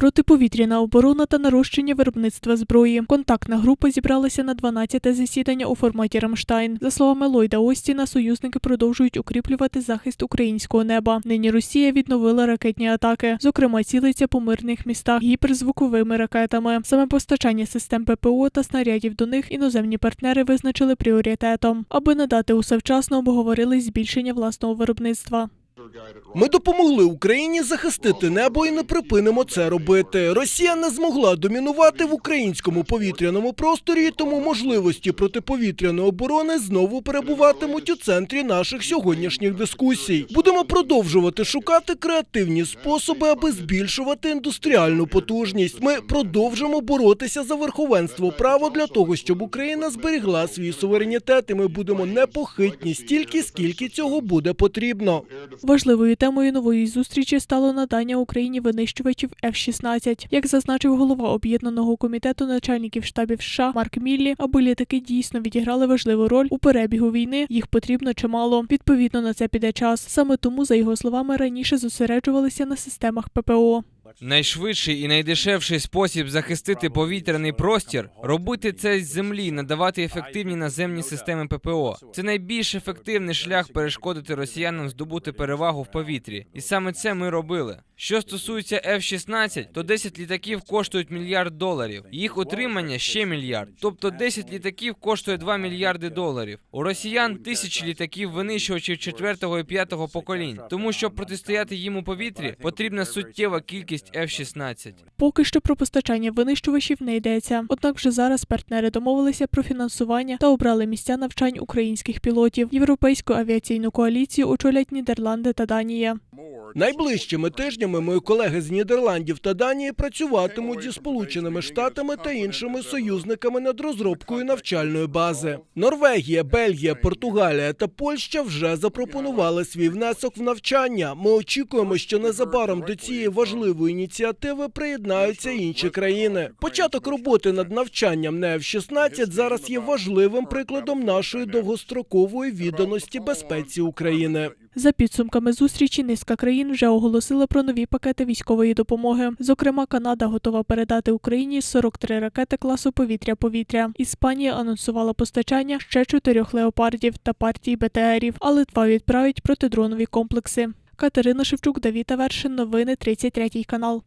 Протиповітряна оборона та нарощення виробництва зброї. Контактна група зібралася на 12-те засідання у форматі Рамштайн. За словами Ллойда Остіна, союзники продовжують укріплювати захист українського неба. Нині Росія відновила ракетні атаки, зокрема цілиться по мирних містах гіперзвуковими ракетами. Саме постачання систем ППО та снарядів до них іноземні партнери визначили пріоритетом, аби надати усе вчасно обговорили збільшення власного виробництва. Ми допомогли Україні захистити небо і не припинимо це робити. Росія не змогла домінувати в українському повітряному просторі, тому можливості протиповітряної оборони знову перебуватимуть у центрі наших сьогоднішніх дискусій. Будемо продовжувати шукати креативні способи, аби збільшувати індустріальну потужність. Ми продовжимо боротися за верховенство права для того, щоб Україна зберігла свій суверенітет, і ми будемо непохитні стільки, скільки цього буде потрібно. Важливою темою нової зустрічі стало надання Україні винищувачів F-16. Як зазначив голова об'єднаного комітету начальників штабів США Марк Міллі, аби літаки дійсно відіграли важливу роль у перебігу війни, їх потрібно чимало. Відповідно на це піде час. Саме тому, за його словами, раніше зосереджувалися на системах ППО. Найшвидший і найдешевший спосіб захистити повітряний простір робити це з землі, надавати ефективні наземні системи ППО. Це найбільш ефективний шлях перешкодити росіянам здобути перевагу в повітрі, і саме це ми робили. Що стосується F-16, то 10 літаків коштують мільярд доларів. Їх утримання ще мільярд. Тобто 10 літаків коштує 2 мільярди доларів. У росіян тисячі літаків винищувачів четвертого і п'ятого поколінь. Тому щоб протистояти їм у повітрі, потрібна суттєва кількість F-16. Поки що про постачання винищувачів не йдеться. Однак вже зараз партнери домовилися про фінансування та обрали місця навчань українських пілотів. Європейську авіаційну коаліцію очолять Нідерланди та Данія. Найближчими тижнями мої колеги з Нідерландів та Данії працюватимуть зі Сполученими Штатами та іншими союзниками над розробкою навчальної бази. Норвегія, Бельгія, Португалія та Польща вже запропонували свій внесок в навчання. Ми очікуємо, що незабаром до цієї важливої ініціативи приєднаються інші країни. Початок роботи над навчанням на F-16 зараз є важливим прикладом нашої довгострокової відданості безпеці України. За підсумками зустрічі, низка країн вже оголосила про нові пакети військової допомоги. Зокрема, Канада готова передати Україні 43 ракети класу повітря-повітря. Іспанія анонсувала постачання ще чотирьох леопардів та партій БТРів, а Литва відправить протидронові комплекси. Катерина Шевчук, Давіта Вершин. Новини 33 канал.